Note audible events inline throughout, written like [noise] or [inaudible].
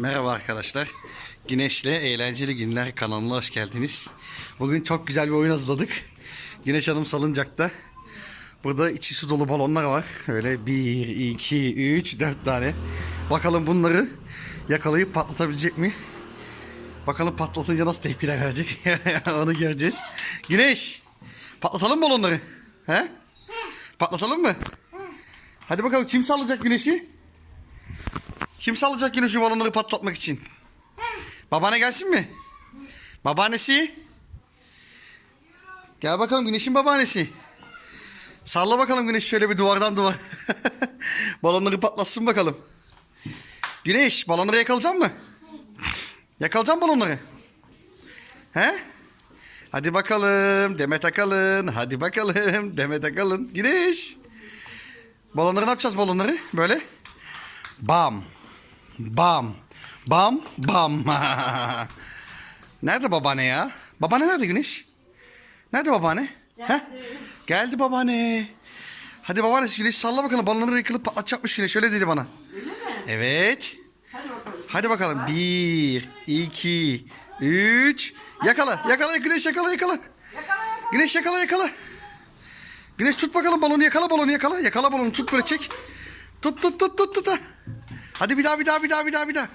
Merhaba arkadaşlar. Güneş'le Eğlenceli Günler kanalına hoş geldiniz. Bugün çok güzel bir oyun hazırladık. Güneş Hanım salıncakta. Burada içi su dolu balonlar var. Öyle 1, 2, 3, 4 tane. Bakalım bunları yakalayıp patlatabilecek mi? Bakalım patlatınca nasıl tepkiler verecek. [laughs] Onu göreceğiz. Güneş! Patlatalım balonları. He? Patlatalım mı? Hadi bakalım kim sallayacak güneşi? Kim sallayacak güneşi balonları patlatmak için? Babaanne gelsin mi? Babaannesi? Gel bakalım güneşin babaannesi. Salla bakalım güneş şöyle bir duvardan duvar. [laughs] balonları patlatsın bakalım. Güneş balonları yakalayacak mı? Yakalayacak balonları? He? Hadi bakalım Demet Akalın. Hadi bakalım [laughs] Demet Akalın. Güneş. Balonları ne yapacağız balonları? Böyle. Bam. Bam. Bam. Bam. [laughs] nerede babaanne ya? Babaanne nerede Güneş? Nerede babaanne? Geldi. Geldi babaanne. Hadi babaanne Güneş salla bakalım. Balonları yıkılıp patlatacakmış Güneş. Öyle dedi bana. Öyle mi? Evet. Hadi bakalım. Hadi bakalım. Bir, iki, üç. Yakala. Yakala Güneş yakala yakala. Yakala yakala. Güneş yakala yakala. Güneş tut bakalım balonu yakala balonu yakala. Yakala balonu tut böyle çek. Tut tut tut tut tut. Ha. Hadi bir daha bir daha bir daha bir daha bir daha.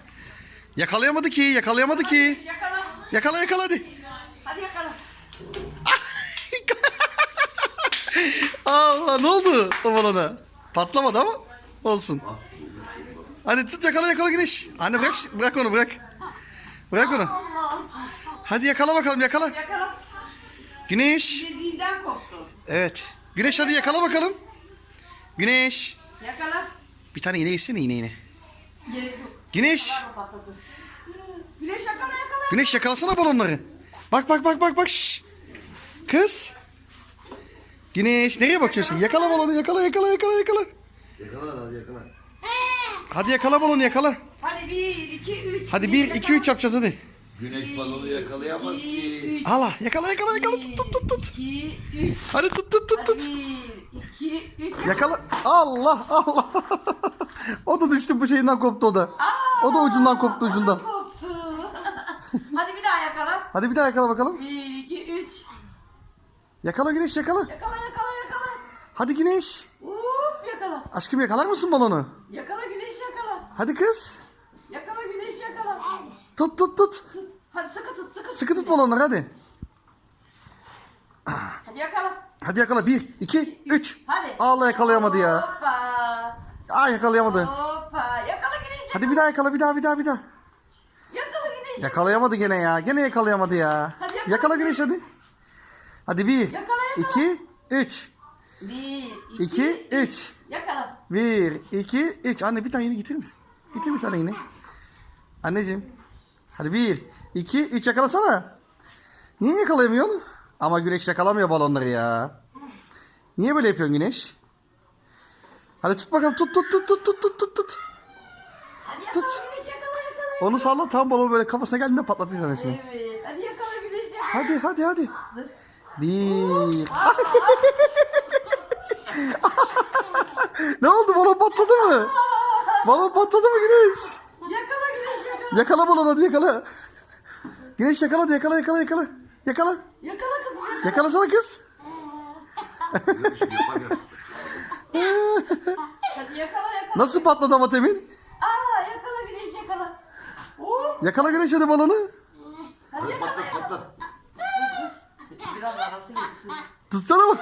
Yakalayamadı ki yakalayamadı ki. Yakala. Yakala yakala hadi. Hadi yakala. [laughs] Allah ne oldu o balona? Patlamadı ama olsun. Hadi tut yakala yakala Güneş. Anne bırak bırak onu bırak. Bırak onu. Hadi yakala bakalım yakala. Yakala. Güneş. Koptu. Evet. Güneş hadi yakala bakalım. Güneş. Yakala. Bir tane iğne gitsene iğne iğne. Gerek yok. Güneş. Güneş yakala yakala. Güneş yakalasana balonları. Bak bak bak bak bak. şş. Kız. Güneş nereye bakıyorsun? Yakala balonu yakala yakala yakala yakala. Yakala hadi yakala. Hadi yakala balonu yakala. Hadi bir, iki, üç. Hadi 1 2 3 yapacağız hadi. Güneş balonu yakalayamaz İki, ki. üç. Allah yakala yakala yakala tut tut tut tut. İki, üç. Hadi tut tut tut tut. bir, iki, üç. Yakala. Allah Allah. O da düştü bu şeyinden koptu o da. O da ucundan koptu ucundan. Koptu. [laughs] Hadi bir daha yakala. Hadi bir daha yakala bakalım. Bir, iki, üç. Yakala Güneş yakala. Yakala yakala yakala. Hadi Güneş. Hop yakala. Aşkım yakalar mısın balonu? Yakala güneş yakala. Hadi kız. Yakala güneş yakala. Tut tut tut. Hadi sıkı tut sıkı. Sıkı tut balonları hadi. Hadi yakala. Hadi yakala. 1, 2, 3. Hadi. Allah yakalayamadı ya. Hoppa. Aa yakalayamadı. Hoppa. Yakala güneş yakala. Hadi bir daha yakala bir daha bir daha bir daha. Yakala. Yakalayamadı gene ya. Gene yakalayamadı ya. Hadi yakala. Yakala güneş hadi. Hadi 1, Yakala, yakala. 2, 3. Bir, 2, 3. Yakala. 1, 2, 3. Anne bir tane yine getirir misin? Getir bir tane yine. Anneciğim. Hadi 1, 2, 3 yakalasana. Niye yakalayamıyorsun? Ama güneş yakalamıyor balonları ya. Niye böyle yapıyorsun güneş? Hadi tut bakalım tut tut tut tut tut tut tut tut. Hadi yakala Tut. güneş yakala yakala. Onu salla tam balon böyle kafasına geldiğinde patlat bir tanesini. Evet. Hadi yakala güneş yakala. Hadi hadi hadi. Dur. Bir. [laughs] ne oldu balon patladı mı? Balon patladı mı güneş? Yakala güneş yakala. Yakala balonu hadi yakala. Güneş yakala hadi yakala yakala yakala. Yakala. Yakala kızım yakala. Yakalasana kız. Güneş yapar. Hadi yakala yakala. Nasıl patladı ama temin? Aa yakala güneş yakala. Hop. Yakala güneş hadi balonu. Hadi yakala. patlat patlat. Biraz arası geçsin. Tutsana mı?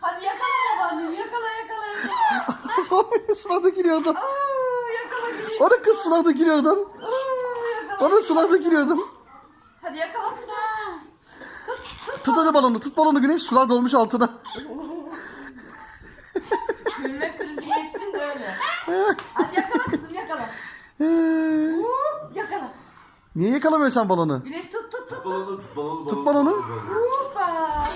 Hadi yakala babaannem. Yakala yakala yakala. [laughs] Sonra sularda giriyordu. Aa, yakala güneş. O da kız sularda giriyordu. Aa, yakala. O da sularda giriyordu. Hadi yakala kızım. Tut hadi balonu. Tut balonu güneş. Sular dolmuş altına. Gülme krizi geçsin de öyle. Hadi yakala kızım yakala. [laughs] Hop yakala. Niye yakalamıyorsun sen balonu? Güneş tut tut tut. Balonu tut balonu. Tut balonu. Hoppa.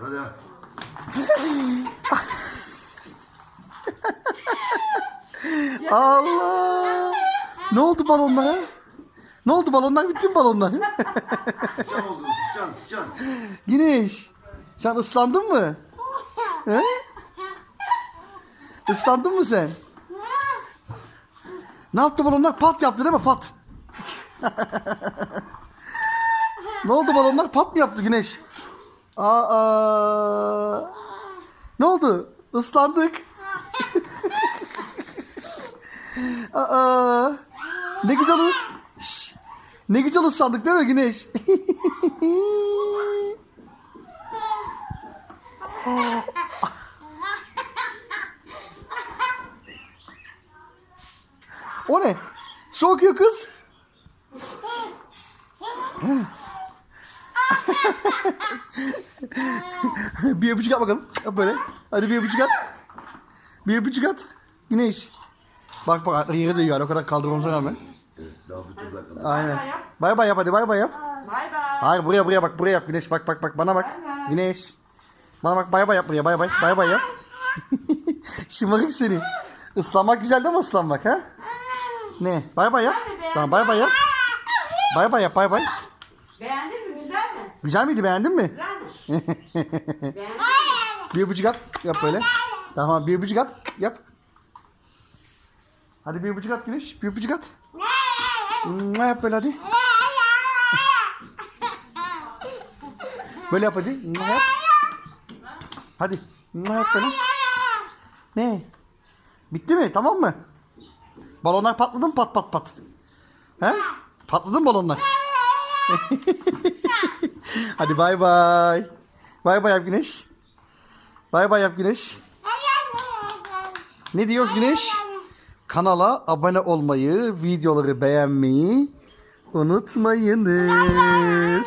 Hadi. [laughs] Allah! Ne oldu balonlara? Ne oldu balonlar bitti mi balonlar? Sıçan oldu sıçan sıçan. Güneş sen ıslandın mı? He? Islandın mı sen? Ne yaptı balonlar? Pat yaptı değil mi? Pat. ne oldu balonlar? Pat mı yaptı Güneş? Aa. Ne oldu? Islandık. Aa. Ne güzel Şş. Ne güzel ıslandık değil mi Güneş? [laughs] o ne? Su okuyor kız. [laughs] bir öpücük at bakalım. Yap böyle. Hadi bir öpücük at. Bir öpücük at. Güneş. Bak bak yere değiyor. O kadar kaldırmamıza rağmen. Aynen. Bay bay yap. Hadi bay bay yap. Bay bay. Hayır buraya buraya bak buraya yap Güneş bak bak bak bana bak. Güneş. Bana bak bay bay yap buraya bay bay bay bay yap. [laughs] Şımarık seni. Islanmak güzel değil mi ıslanmak ha? Ne? Bay bay yap. Tamam bay bay yap. Bay bay yap bay bay. Beğendin mi? Güzel mi? Güzel miydi beğendin mi? Güzel mi? [laughs] Beğendin mi? bir öpücük at. Yap böyle. Tamam bir öpücük at. Yap. Hadi bir öpücük at Güneş. Bir öpücük at. Mua, Yap böyle hadi. Böyle yap hadi. Mua, Yap. Hadi. Mua, Yap böyle. Ne? Bitti mi? Tamam mı? Balonlar patladı mı? Pat pat pat. He? Patladı mı balonlar? [laughs] Hadi bay bay. Bay bay yap Güneş. Bay bay yap Güneş. Ne diyoruz Güneş? Kanala abone olmayı, videoları beğenmeyi unutmayınız. [laughs]